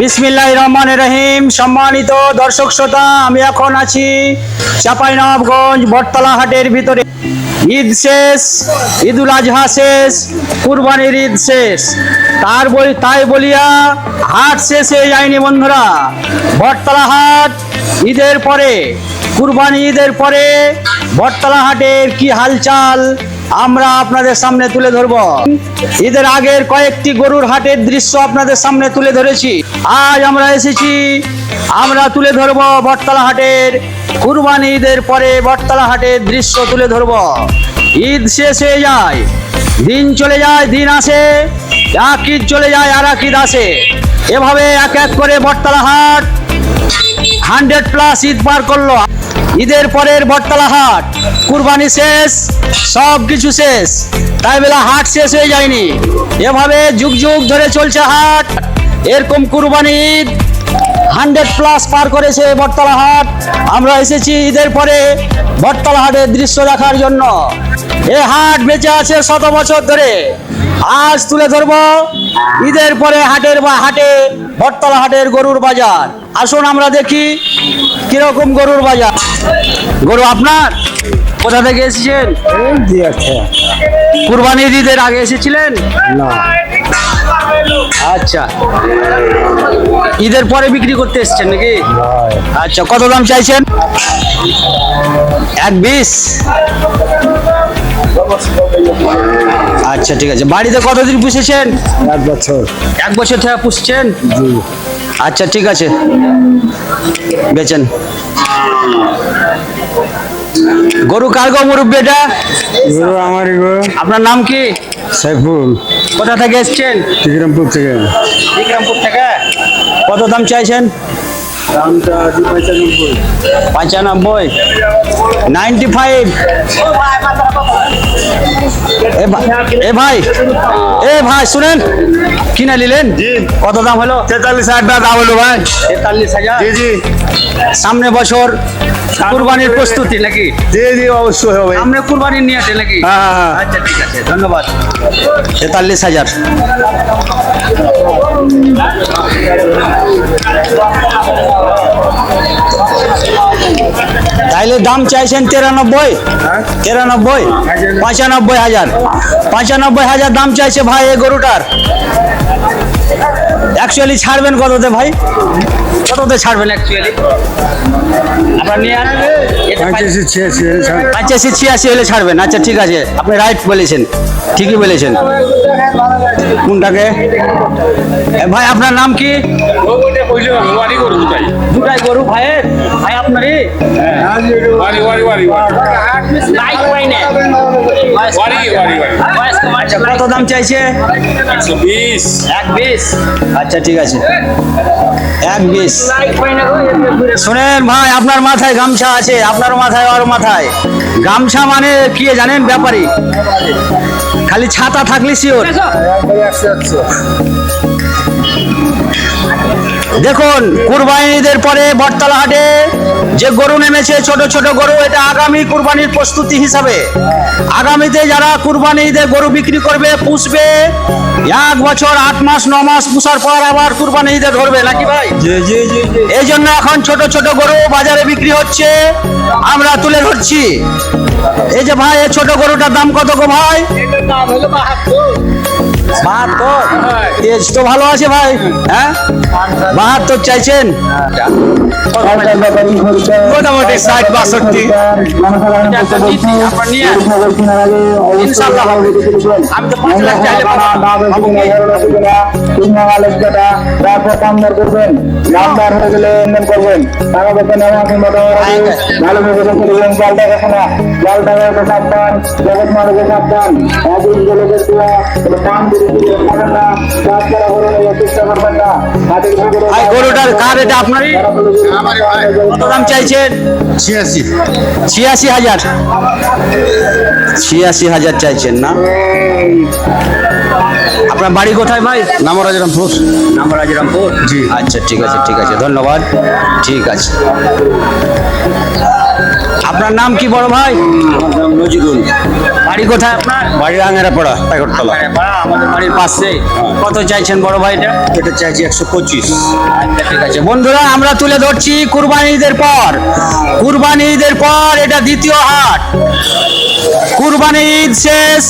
বিসমিল্লাহ রহমান রহিম। সম্মানিত দর্শক শ্রোতা, আমি এখন আছি চাঁপাইনবাবগঞ্জ বটতলা হাটের ভিতরে। ঈদ শেষ, ঈদুল আজহা শেষ, কুরবানির ঈদ শেষ। তার বলি, তাই বলিয়া হাট শেষ হয়ে যায়নি বন্ধুরা বটতলা হাট ঈদের পরে, কুরবানি ঈদের পরে বটতলা হাটের কি হালচাল আমরা আপনাদের সামনে তুলে ধরব। ঈদের আগের কয়েকটি গরুর হাটের দৃশ্য আপনাদের সামনে তুলে ধরেছি। আজ আমরা এসেছি, আমরা তুলে ধরব বটতলা হাটের কুরবানি ঈদের পরে বটতলা হাটের দৃশ্য তুলে ধরব। ঈদ শেষ হয়ে যায়, দিন চলে যায়, দিন আসে, এক ঈদ চলে যায়, আর এক ঈদ আসে। এভাবে এক এক করে বটতলা হাট হান্ড্রেড প্লাস ঈদ পার করল। ঈদের পরের বটতলা হাট। কুরবানি শেষ, সব কিছু শেষ। তাই বেলা হাট শেষ হয়ে যায়নি। এভাবে যুগ যুগ ধরে চলছে হাট। এরকম কুরবানি ঈদ হান্ড্রেড প্লাস পার করেছে বটতলা হাট। আমরা এসেছি ঈদের পরে বটতলা হাটের দৃশ্য দেখার জন্য। এ হাট বেঁচে আছে শত বছর ধরে। আজ তুলে ধরবো ঈদের পরে হাটের বা হাটে বটতলা হাটের গরুর বাজার। আসুন আমরা দেখি কীরকম গরুর বাজার। গরু আপনার? কোথা থেকে এসেছেন? কুরবানির ঈদের আগে এসেছিলেন? আচ্ছা। ঈদের পরে বিক্রি করতে এসেছেন নাকি? আচ্ছা কত দাম চাইছেন? এক বিশ? আচ্ছা ঠিক আছে। বাড়িতে কতদিন পুষেছেন? এক বছর। এক বছর থেকে পুষছেন? আচ্ছা ঠিক আছে। বেচেন। গরু কার গো মুরব্বী এটা? গরু আমার গো। আপনার নাম কি? সাইফুল। কোথা থেকে এসছেন? বিক্রমপুর থেকে। বিক্রমপুর থেকে। কত দাম চাইছেন? দামটা পঁচানব্বই। পঁচানব্বই নাইনটি ফাইভ এ ভাই এ ভাই শুনেন। কিনে নিলেন? কত দাম হলো? তেতাল্লিশ হাজার টাকা দাম হলো ভাই। তেতাল্লিশ হাজার? জি জি। সামনে বছর কুরবানির প্রস্তুতি নাকি? জি জি অবশ্যই হবে। সামনে কুরবানি নিয়ে আসে নাকি? হ্যাঁ, হ্যাঁ, হ্যাঁ। আচ্ছা ঠিক আছে ধন্যবাদ। তেতাল্লিশ হাজার। তাইলে দাম চাইছেন তিরানব্বই। তিরানব্বই পঁচানব্বই হাজার। পঁচানব্বই হাজার দাম চাইছে ভাই এই গরুটার। অ্যাকচুয়ালি ছাড়বেন কততে ভাই? কততে ছাড়বেন অ্যাকচুয়ালি আপনার নিয়ে আন। পঁচাশি ছিয়াশি হলে ছাড়বেন। আচ্ছা ঠিক আছে। আপনি রাইট বলেছেন। ঠিকই বলেছেন। কোনটাকে? ভাই আপনার নাম কি? দুটাই গরু ভাইয়ের ভাই আপনারই? আচ্ছা কত দাম চাইছে? এক বিশ? আচ্ছা ঠিক আছে। এক বিশ। শোনেন ভাই আপনার মাথায় গামছা আছে আপনার মাথায় আর মাথায়। গামছা মানে কি জানেন ব্যাপারী? খালি ছাতা থাকলে শিওর। দেখুন কুরবানিদের পরে বটতলা হাটে যে গরু নেমেছে ছোট ছোট গরু এটা আগামী কুরবানির প্রস্তুতি হিসাবে। আগামীতে যারা কুরবানি ঈদে গরু বিক্রি করবে পুষবে এক বছর আট মাস ন মাস পুষার পর আবার কুরবানি ঈদে ধরবে নাকি ভাই? এই জন্য এখন ছোট ছোট গরু বাজারে বিক্রি হচ্ছে আমরা তুলে ধরছি। এই যে ভাই এই ছোট গরুটার দাম কত গো ভাই? বাহাত্তর। তেজ তো ভালো আছে ভাই হ্যাঁ? বাহাত্তর চাইছেন? মোটামুটি ষাট বাষট্টি। ইনশাল্লাহ ভাই গরুটার কার এটা আপনারই? কত দাম চাইছেন? ছিয়াশি। ছিয়াশি হাজার। ছিয়াশি হাজার চাইছেন না? আপনার বাড়ি কোথায় ভাই? নামরাজরামপুর। নামরাজরামপুর? জি। আচ্ছা ঠিক আছে ঠিক আছে। ধন্যবাদ। ঠিক আছে। আপনার নাম কি বড় ভাই? নজিগুল বাড়ি কোথায় আপনার? বাড়ি আঙেরা পড়া পাইকটতলা আমাদের বাড়ির পাশে। কত চাইছেন বড় ভাই এটা? এটা চাইছি একশো পঁচিশ। আচ্ছা ঠিক আছে। বন্ধুরা আমরা তুলে ধরছি কুরবানি ঈদের পর। কুরবানি ঈদের পর এটা দ্বিতীয় হাট। কুরবানি ঈদ শেষ।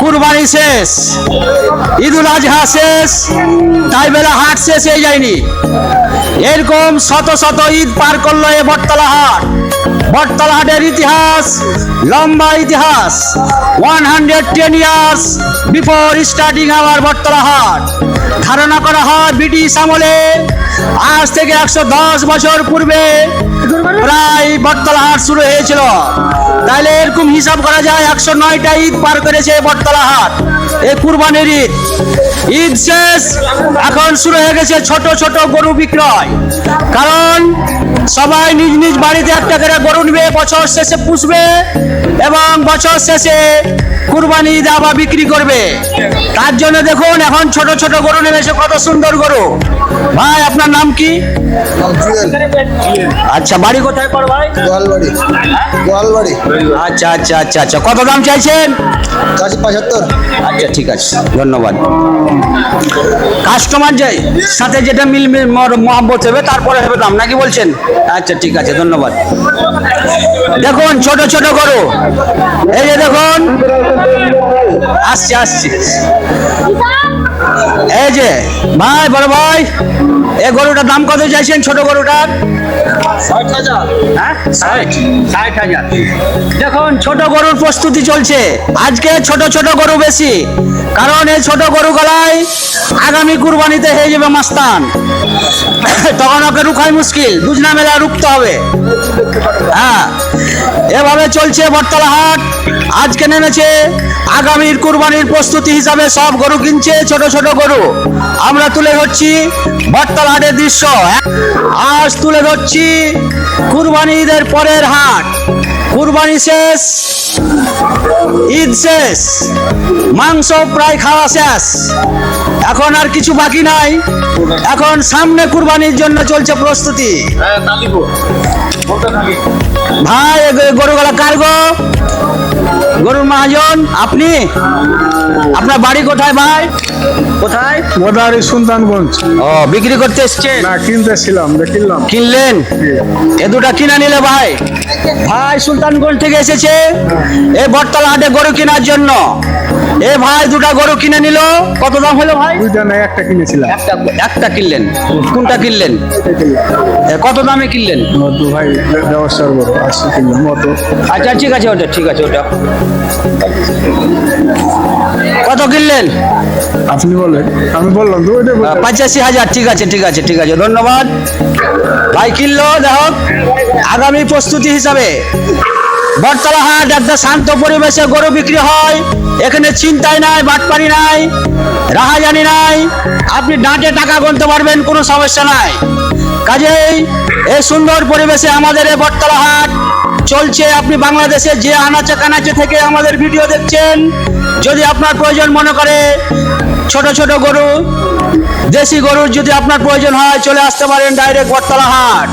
কুরবানি শেষ। ঈদুল আজহা শেষ। তাই বেলা হাট শেষ হয়ে যায়নি। এরকম শত শত ঈদ পার করল এ বটতলা হাট বটতলা হাটের ইতিহাস, লম্বা ইতিহাস। One hundred ten years before starting our Bottola হাট ধারণা করা হয় ব্রিটিশ আমলে। আজ থেকে একশো দশ বছর পূর্বে প্রায় বটতলা হাট শুরু হয়েছিল। তাহলে এরকম হিসাব করা যায়, একশো নয়টা ঈদ পার করেছে বটতলা হাট এই কুরবানির ঈদ। ঈদ শেষ, এখন শুরু হয়ে গেছে ছোট ছোট গরু বিক্রয়। কারণ সবাই নিজ নিজ বাড়িতে একটা করে গরু নিবে, বছর শেষে পুষবে। এবং বছর শেষে কুরবানি আবার বিক্রি করবে। তার জন্য দেখুন এখন ছোট ছোট গরু নেমেছে কত সুন্দর গরু। ভাই আপনার নাম কি? আচ্ছা বাড়ি কোথায় পর ভাই? গোয়ালবাড়ি। গোয়ালবাড়ি। আচ্ছা আচ্ছা আচ্ছা আচ্ছা। কত দাম চাইছেন? চারশো পঁচাত্তর। আচ্ছা ঠিক আছে। ধন্যবাদ। কাস্টমার যে সাথে যেটা মিল মহব্বত হবে তারপরে হবে দাম। নাকি বলছেন? আচ্ছা ঠিক আছে ধন্যবাদ। দেখুন ছোট ছোট গরু। এই যে দেখুন আসছে আসছে। এই যে ভাই বড় ভাই। এই গরুটার দাম কত চাইছেন ছোট গরুটার? হ্যাঁ? দেখুন ছোট গরুর প্রস্তুতি চলছে। আজকে ছোট ছোট গরু বেশি। কারণ এই ছোট গরু গলায় আগামী কুরবানিতে হয়ে যাবে মাস্তান। তখন ওকে রুখাই মুশকিল। দুজনা মেলা রুখতে হবে। হ্যাঁ। এভাবে চলছে বটতলা হাট। আজকে নেমেছে আগামীর কুরবানির প্রস্তুতি হিসাবে সব গরু কিনছে ছোট ছোট গরু। আমরা তুলে ধরছি বটতলা হাটের দৃশ্য। আজ তুলে ধরছি কুরবানি ঈদের পরের হাট। কুরবানি শেষ ঈদ শেষ মাংস প্রায় খাওয়া শেষ। এখন আর কিছু বাকি নাই। এখন সামনে কুরবানির জন্য চলছে প্রস্তুতি। ভাই এ গ- গরুগুলা কার গো? গরুর মহাজন আপনি? আপনার বাড়ি কোথায় ভাই? কোথায়? গোদাবরী সুলতানগঞ্জ। ও বিক্রি করতে এসছেন? না কিনতেছিলাম কিনলাম। কিনলেন? এ দুটা কিনা নিলে ভাই? ভাই সুলতানগঞ্জ থেকে এসেছে? এই বটতলা হাটে গরু কেনার জন্য। এ ভাই দুটা গরু কিনে নিল। কত দাম হলো ভাই? দুইটা না একটা কিনেছিলাম। একটা একটা কিনলেন? কোনটা কিনলেন? কত দামে কিনলেন? মতো ভাই ব্যবসার বড় আসি কিনলাম মতো আচ্ছা ঠিক আছে ওটা ঠিক আছে ওটা। কত কিনলেন? আপনি বলেন আমি বললাম তো ওইটা পঁচাশি হাজার ঠিক আছে ঠিক আছে ঠিক আছে ধন্যবাদ। ভাই কিনলো দেখো আগামী প্রস্তুতি হিসাবে। বটতলা হাট একটা শান্ত পরিবেশে গরু বিক্রি হয়। এখানে চিন্তাই নাই, বাটপারি নাই, রাহাজানি নাই। আপনি ডাঁটে টাকা গুনতে পারবেন, কোনো সমস্যা নাই। কাজেই এই সুন্দর পরিবেশে আমাদের এই বটতলা হাট চলছে। আপনি বাংলাদেশে যে আনাচে কানাচে থেকে আমাদের ভিডিও দেখছেন, যদি আপনার প্রয়োজন মনে করে ছোট ছোট গরু, দেশি গরুর যদি আপনার প্রয়োজন হয়, চলে আসতে পারেন ডাইরেক্ট বটতলা হাট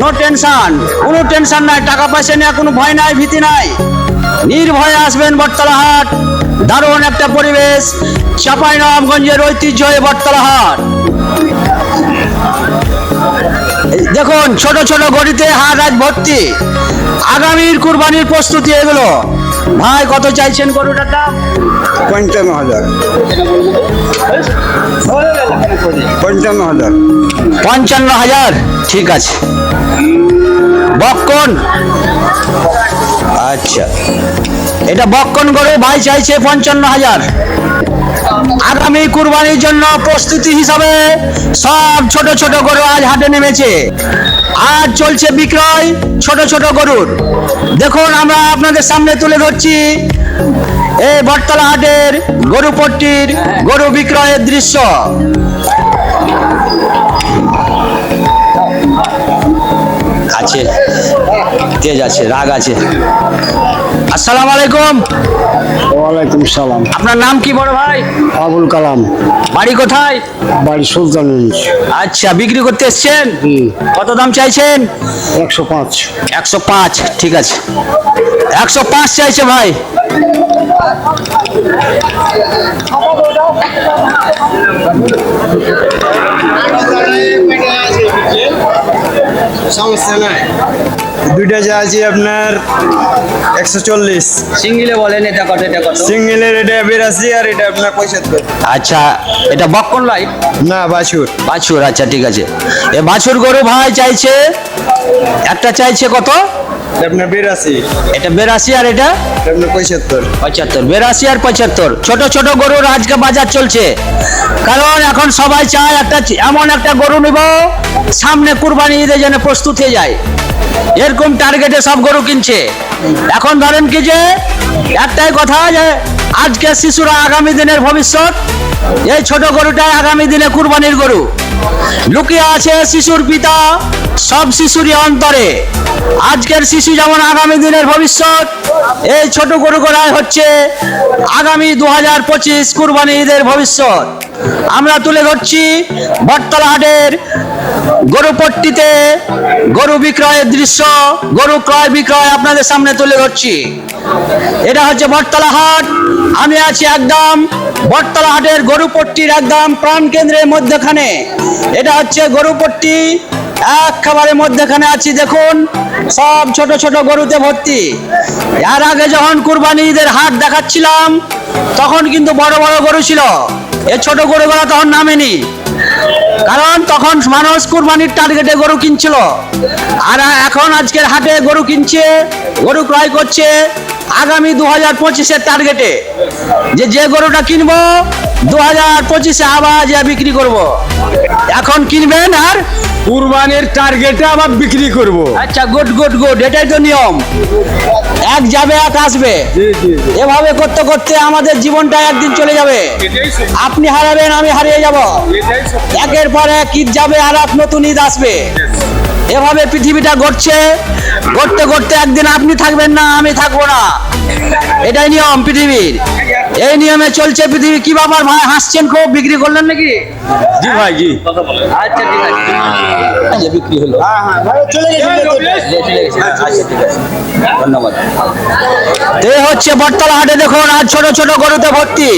নো টেনশন কোনো টেনশন নাই। টাকা পয়সা নেওয়া কোনো ভয় নাই, ভীতি নাই। নির্ভয়ে আসবেন বটতলা হাট দারুণ একটা পরিবেশ। চাপাই নবাবগঞ্জের ঐতিহ্য এই বটতলা হাট দেখুন, ছোট ছোট গড়িতে হাট আজ ভর্তি। আগামীর কুরবানির প্রস্তুতি এগুলো। ভাই, কত চাইছেন গরুটার দাম? পঞ্চান্ন হাজার। পঞ্চান্ন হাজার। পঞ্চান্ন হাজার? ঠিক আছে। বক্কন আচ্ছা। এটা বক্কন গরু ভাই চাইছে পঞ্চান্ন হাজার। আগামী কুরবানির জন্য প্রস্তুতি হিসাবে সব ছোট ছোট গরু আজ হাটে নেমেছে। আজ চলছে বিক্রয় ছোট ছোট গরুর। দেখুন, আমরা আপনাদের সামনে তুলে ধরছি। এই বটতলা হাটের গরু পট্টির গরু বিক্রয়ের দৃশ্য। আছে তেজ আছে রাগ আছে। আসসালামু আলাইকুম। ওয়ালাইকুম সালাম। আপনার নাম কি বড় ভাই? আবুল কালাম। বাড়ি কোথায়? বাড়ি সুলতানগঞ্জ আচ্ছা বিক্রি করতে এসছেন? কত দাম চাইছেন? একশো পাঁচ। একশো পাঁচ ঠিক আছে। একশো পাঁচ চাইছে ভাই। সমস্যা নাই। দুইটা যা আছে আপনার একশো চল্লিশ। সিঙ্গিলে বলেন এটা কত এটা কত? সিঙ্গেলের এটা বিরাশি আর এটা আপনার পঁচাত্তর আচ্ছা এটা বক্কন লাইট না বাছুর। বাছুর আচ্ছা ঠিক আছে। এ বাছুর গরু ভাই চাইছে একটা চাইছে কত? আপনার বিরাশি। এটা বেরাশি আর এটা? আপনার পঁচাত্তর পঁচাত্তর বেরাশি আর পঁচাত্তর। ছোট ছোট গরুর আজকে বাজার চলছে। কারণ এখন সবাই চায় একটা এমন একটা গরু নিব সামনে কুরবানি ঈদের জন্য প্রস্তুত হয়ে যায়। এরকম টার্গেটে সব গরু কিনছে। এখন ধরেন কি যে, একটাই কথা যে, আজকে শিশুরা আগামী দিনের ভবিষ্যৎ, এই ছোট গরুটাই আগামী দিনে কুরবানির গরু। লুকিয়ে আছে শিশুর পিতা, সব শিশুরই অন্তরে। আজকের শিশু যেমন আগামী দিনের ভবিষ্যৎ, এই ছোট গরু গড়াই হচ্ছে আগামী দু হাজার পঁচিশ কুরবানি ঈদের ভবিষ্যৎ। আমরা তুলে ধরছি বটতলা হাটের গরুপট্টিতে গরু বিক্রয়ের দৃশ্য, গরু ক্রয় বিক্রয় আপনাদের সামনে তুলে ধরছি। এটা হচ্ছে বটতলা হাট। আমি আছি একদম বটতলা হাটের গরুপট্টির একদম প্রাণ কেন্দ্রের মধ্যখানে। এটা হচ্ছে গরুপট্টি। এক খাবারের মধ্যখানে আছি, দেখুন, সব ছোট ছোট গরুতে ভর্তি। এর আগে যখন কুরবানি ঈদের হাট দেখাচ্ছিলাম, তখন কিন্তু বড় বড় গরু ছিল। এ ছোট গরুগুলো তখন নামেনি। কারণ তখন মানুষ কুরবানির টার্গেটে গরু কিনছিল আর এখন আজকের হাটে গরু কিনছে, গরু ক্রয় করছে আগামী দু হাজার পঁচিশের টার্গেটে যে যে গরুটা কিনবো দু হাজার পঁচিশে আবার যা বিক্রি করব। এখন কিনবেন আর কুরবানির টার্গেটে আবার বিক্রি করব। আচ্ছা গুড গুড গুড এটাই তো নিয়ম। এক যাবে এক আসবে। এভাবে করতে করতে আমাদের জীবনটা একদিন চলে যাবে। আপনি হারাবেন আমি হারিয়ে যাব। একের পর এক ঈদ যাবে আর এক নতুন ঈদ আসবে। এভাবে পৃথিবীটা ঘটছে ঘটতে ঘটতে একদিন আপনি থাকবেন না আমি থাকব না। এটাই নিয়ম পৃথিবীর। এই নিয়মে চলছে পৃথিবী। কি ব্যাপার ভাই হাসছেন খুব? বিক্রি করলেন নাকি? জি ভাই জি। আচ্ছা ঠিক আছে। বিক্রি হলো। আচ্ছা ধন্যবাদ। এই হচ্ছে বটতলা হাটে দেখুন আর ছোট ছোট গরুতে ভর্তি।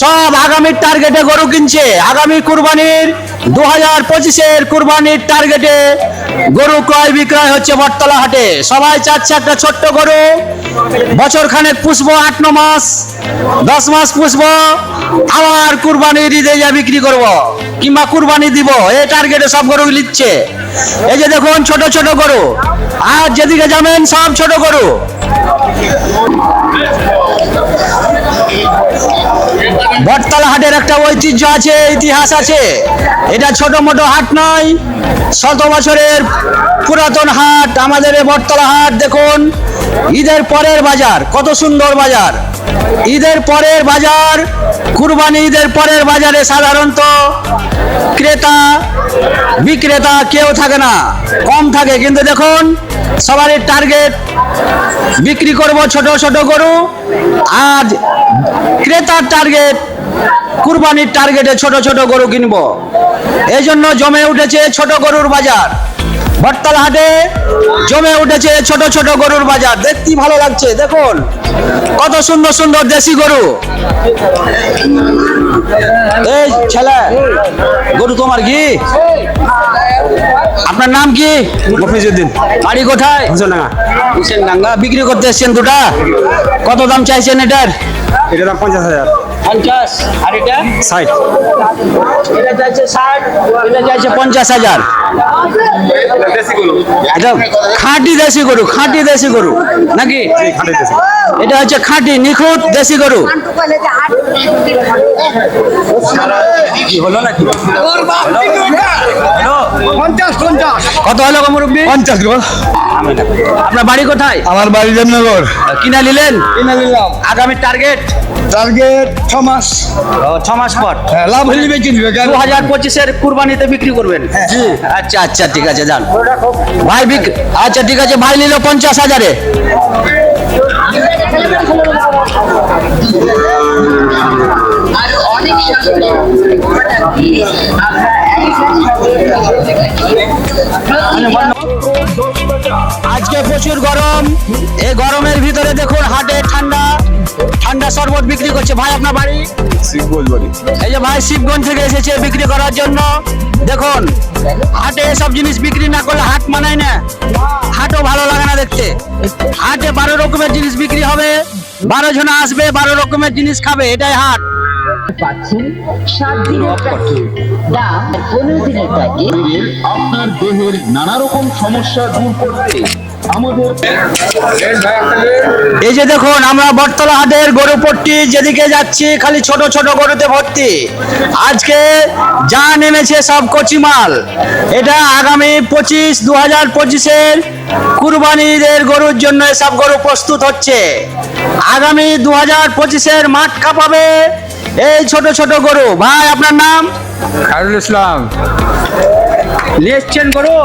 সব আগামীর টার্গেটে গরু কিনছে। আগামী কুরবানির দু হাজার পঁচিশের কুরবানির টার্গেটে গরু ক্রয় বিক্রয় হচ্ছে বটতলা হাটে সবাই চাচ্ছে একটা ছোট্ট গরু। বছর খানেক পুষবো আট, ন মাস, দশ মাস পুষবো। আবার কুরবানির ঈদে যা বিক্রি করব। কিংবা কুরবানি দিব। এই টার্গেটে সব গরু নিচ্ছে। এই যে দেখুন, ছোট ছোট গরু। আর যেদিকে যাবেন, সব ছোট গরু। বটতলা হাটের একটা ঐতিহ্য আছে, ইতিহাস আছে। এটা ছোট মোটো হাট নয়, শত বছরের পুরাতন হাট, আমাদের বটতলা হাট, দেখুন। ঈদের পরের বাজার, কত সুন্দর বাজার। ঈদের পরের বাজার, কুরবানি ঈদের পরের বাজারে সাধারণত ক্রেতা, বিক্রেতা কেউ থাকে না, কম থাকে। কিন্তু দেখুন, সবারই টার্গেট, বিক্রি করব ছোট ছোট গরু। আজ ক্রেতার টার্গেট, কুরবানির টার্গেটে ছোট ছোট গরু কিনবো। এই জন্য জমে উঠেছে ছোট গরুর বাজার। বটতলা হাটে জমে উঠেছে ছোট ছোট গরুর বাজার। দেখতেই ভালো লাগছে দেখুন। কত সুন্দর সুন্দর দেশি গরু। এই ছেলে গরু তোমার কি? আপনার নাম কি? মফিজুদ্দিন বাড়ি কোথায়? হোসেনডাঙ্গা। হুসেনডাঙ্গা। বিক্রি করতে এসছেন দুটা। কত দাম চাইছেন এটার? এটা দাম পঞ্চাশ হাজার। পঞ্চাশ। আর এটা? ষাট। এটা চাইছে ষাট এটা চাইছে পঞ্চাশ হাজার। এটা খাঁটি দেশি গরু খাঁটি দেশি গরু নাকি? এটা হচ্ছে খাঁটি নিখুঁত দেশি গরু। হলো নাকি? কত হলো মুরব্বী? পঞ্চাশ গো। আপনার বাড়ি কোথায়? আমার বাড়ি দেবনগর। কিনা নিলেন? কিনা নিলাম। আগামী টার্গেট টার্গেট ছ মাস। ছ মাস পর। হ্যাঁ, লাভ হলে কেন দু হাজার পঁচিশের কুরবানিতে বিক্রি করবেন। জি। আচ্ছা আচ্ছা ঠিক আছে যান। ভাই বিক আচ্ছা ঠিক আছে ভাই নিল পঞ্চাশ হাজারে। আরও অনেক আজকে প্রচুর গরম। এই গরমের ভিতরে দেখুন হাটে ঠান্ডা ঠান্ডা শরবত বিক্রি করছে। ভাই আপনার বাড়ি? এই যে ভাই শিবগঞ্জ থেকে এসেছে বিক্রি করার জন্য। দেখুন হাটে এসব জিনিস বিক্রি না করলে হাট মানায় না। হাটও ভালো লাগে না দেখতে। হাটে বারো রকমের জিনিস বিক্রি হবে। বারো জন আসবে বারো রকমের জিনিস খাবে। এটাই হাট। পাচ্ছেন সাত দিনের প্যাকেজ দাম পনেরো দিনের প্যাকেজ আপনার দেহের নানা রকম সমস্যা দূর করতে এই যে দেখুন আমরা বটতলা হাটের গরুপট্টি যেদিকে যাচ্ছি খালি ছোট ছোট গরুতে ভর্তি। আজকে যা নেমেছে সব কচিমাল। এটা আগামী পঁচিশ দু হাজার পঁচিশের কুরবানিদের গরুর জন্য সব গরু প্রস্তুত হচ্ছে। আগামী দু হাজার পঁচিশের মাঠ কাঁপাবে এই ছোট ছোট গরু ভাই আপনার নাম? খায়রুল ইসলাম। নিয়েছেন গরু?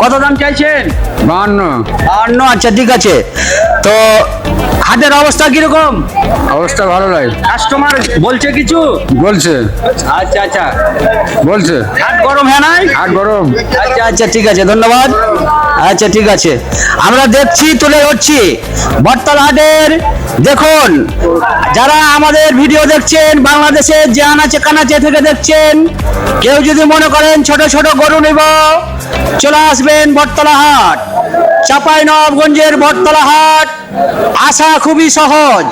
কত দাম চাইছেন? বাহান্ন। বাহান্ন আচ্ছা ঠিক আছে। তো হাটের অবস্থা কীরকম? অবস্থা ভালো নয় কাস্টমার বলছে কিছু? বলছে। আচ্ছা আচ্ছা। বলছে। হাট গরম হ্যাঁ নাই? আর গরম। আচ্ছা আচ্ছা ঠিক আছে ধন্যবাদ। আচ্ছা ঠিক আছে। আমরা দেখছি তুলে ধরছি। বটতল হাটের দেখুন যারা আমাদের ভিডিও দেখছেন বাংলাদেশের যে আনাচে কানাচে থেকে দেখছেন কেউ যদি মনে করেন ছোট ছোট গরু নেব চলে আসবেন বটতলা হাট। চাপাই নবাবগঞ্জের বটতলা হাট। আসা খুবই সহজ।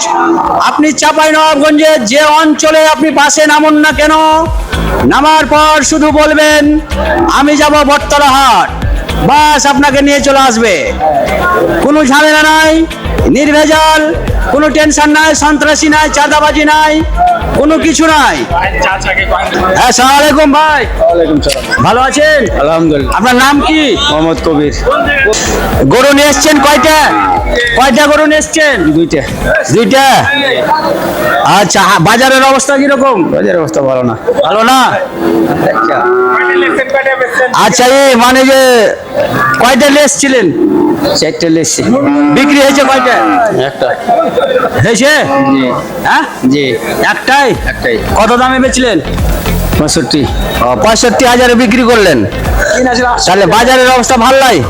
আপনি চাপাই নবাবগঞ্জের যে অঞ্চলে আপনি বাসে নামুন না কেন, নামার পর শুধু বলবেন, আমি যাব বটতলা হাট বাস আপনাকে নিয়ে চলে আসবে। কোনো ঝামেলা নাই, নির্ভেজাল কোনো টেনশন নাই সন্ত্রাসী নাই চাঁদাবাজি নাই কোনো কিছু নাই। হ্যাঁ সালাম আলাইকুম ভাই ভালো আছেন? আলহামদুলিল্লাহ। আপনার নাম কি? মোহাম্মদ কবির। গরু নিয়ে এসছেন কয়টা? কয়টা গরু নিয়ে এসছেন? দুইটা। দুইটা? আচ্ছা বাজারের অবস্থা কীরকম? বাজারের অবস্থা ভালো না। ভালো না? আচ্ছা। এই মানে যে কয়টা নিয়ে ছিলেন চারটে বিক্রি হয়েছে কয়টা? একটা। হয়েছে? হ্যাঁ? জি। একটাই? একটাই। কত দামে বেচলেন? পঁয়ষট্টি। ও, পঁয়ষট্টি হাজারে বিক্রি করলেন। তাহলে বাজারের অবস্থা ভালো নাই?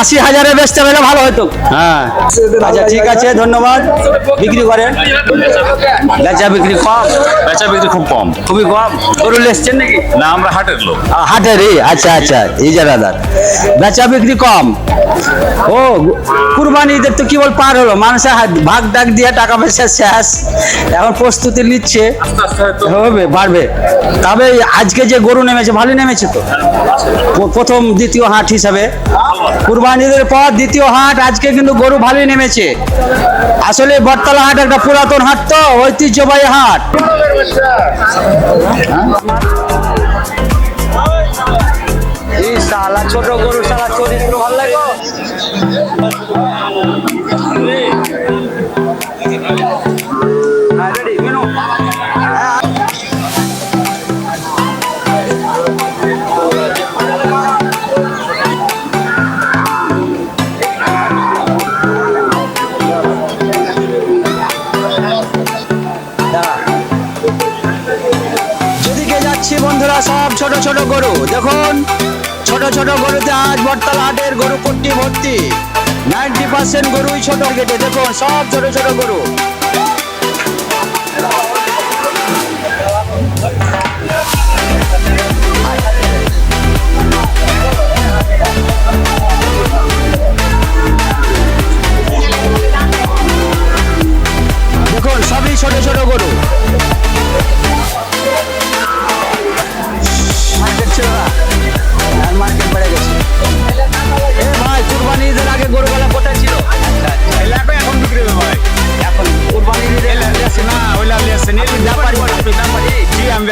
আশি হাজারে বেচতে পেলে ভালো হতো। হ্যাঁ। আচ্ছা ঠিক আছে ধন্যবাদ। বিক্রি করেন। বেচা বিক্রি কম? বেচা বিক্রি খুব কম। খুবই কম? গরু লেসছেন নাকি? না আমরা হাটের লোক। আহ, হাটেরই আচ্ছা আচ্ছা এই দাদা। বেচা বিক্রি কম? ও কুরবানি ঈদের তো কি বল পার হলো। মানুষের হাত- ভাগ ডাক দিয়ে টাকা পয়সা শেষ। এখন প্রস্তুতি নিচ্ছে। হবে বাড়বে। তবে আজকে যে গরু নেমেছে ভালো নেমেছে তো? প্রথম দ্বিতীয় হাট হিসাবে। কুরবানি ঈদের পর দ্বিতীয় হাট, আজকে কিন্তু গরু ভালোই নেমেছে। আসলে বটতলা হাট একটা পুরাতন হাট তো, ঐতিহ্যবাহী হাট। ছোট গরু, শালা, চরিত্র ভালো লাগে। ছোট গরু, দেখুন। ছোট ছোট গরুতে আজ বটতলা হাটের গরু পট্টি ভর্তি। নাইনটি পার্সেন্ট গরুই ছোট কেটে দেখুন, সব ছোট ছোট গরু।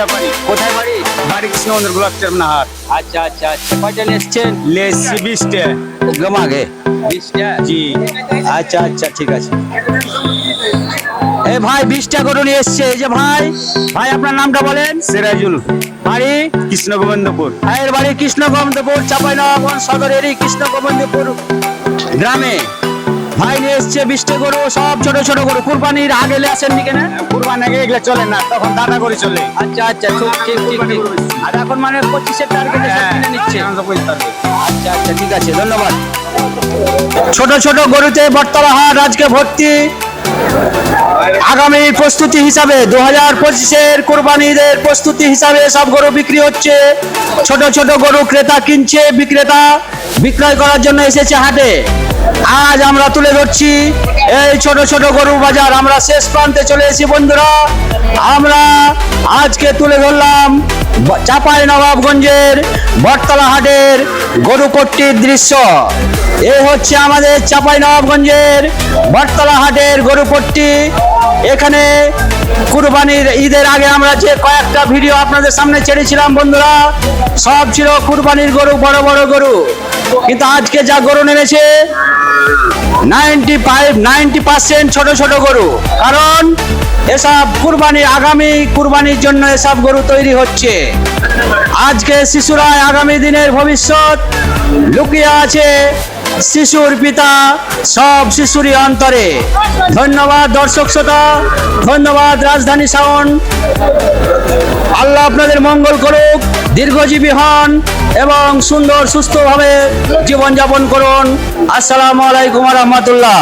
ব্যাপারী? কোথায় বাড়ি? বাড়ি গোলাপ নাহার আচ্ছা আচ্ছা আচ্ছা। কয়টা এসছেন? লেসি বিশটা। গমাগে বিশটা? জি। আচ্ছা আচ্ছা ঠিক আছে। এ ভাই বিশটা গরু নিয়ে এসছে। এই যে ভাই ভাই আপনার নামটা বলেন। সিরাজুল। বাড়ি? কৃষ্ণ গোবিন্দপুর ভাইয়ের বাড়ি কৃষ্ণ গোবিন্দপুর চাপাইনবাবগঞ্জ সদরেরই কৃষ্ণ গোবিন্দপুর গ্রামে। ভাই নিয়ে এসছে বিশটা গরু সব ছোট ছোট গরু। কুরবানির আগে আসেননি কেন? কুরবান আগে এগুলো চলে না তখন দাদা করে চলে। আচ্ছা আচ্ছা ঠিক ঠিক ঠিক ঠিক। আর এখন মানে পঁচিশের টার্গেটে হ্যাঁ, কিনে নিচ্ছে। আচ্ছা আচ্ছা ঠিক আছে ধন্যবাদ। ছোট ছোট গরুতে বর্তমান হাট আজকে ভর্তি। আগামী প্রস্তুতি হিসাবে দু হাজার পঁচিশের কোরবানি ঈদের প্রস্তুতি হিসাবে সব গরু বিক্রি হচ্ছে। ছোট ছোট গরু ক্রেতা কিনছে বিক্রেতা। বিক্রয় করার জন্য এসেছে হাটে। আজ আমরা তুলে ধরছি এই ছোট ছোট গরু বাজার। আমরা শেষ প্রান্তে চলে এসেছি বন্ধুরা। আমরা আজকে তুলে ধরলাম চাঁপাই নবাবগঞ্জের বটতলা হাটের গরুপট্টির দৃশ্য। এই হচ্ছে আমাদের চাঁপাই নবাবগঞ্জের বটতলা হাটের গরুপট্টি এখানে কুরবানির ঈদের আগে আমরা যে কয়েকটা ভিডিও আপনাদের সামনে ছেড়েছিলাম বন্ধুরা, সব ছিল কুরবানির গরু, বড় বড় গরু। কিন্তু আজকে যা গরু নেমেছে নাইনটি ফাইভ, নাইনটি পার্সেন্ট ছোট ছোট গরু। কারণ এসব কুরবানি আগামী কুরবানির জন্য এসব গরু তৈরি হচ্ছে। আজকে শিশুরা আগামী দিনের ভবিষ্যৎ। লুকিয়ে আছে শিশুর পিতা, সব শিশুরই অন্তরে। ধন্যবাদ দর্শক শ্রোতা, ধন্যবাদ রাজধানী সাউন্ড। আল্লাহ আপনাদের মঙ্গল করুক দীর্ঘজীবী হন এবং সুন্দর সুস্থভাবে জীবনযাপন করুন। আসসালামু আলাইকুম রহমতুল্লাহ।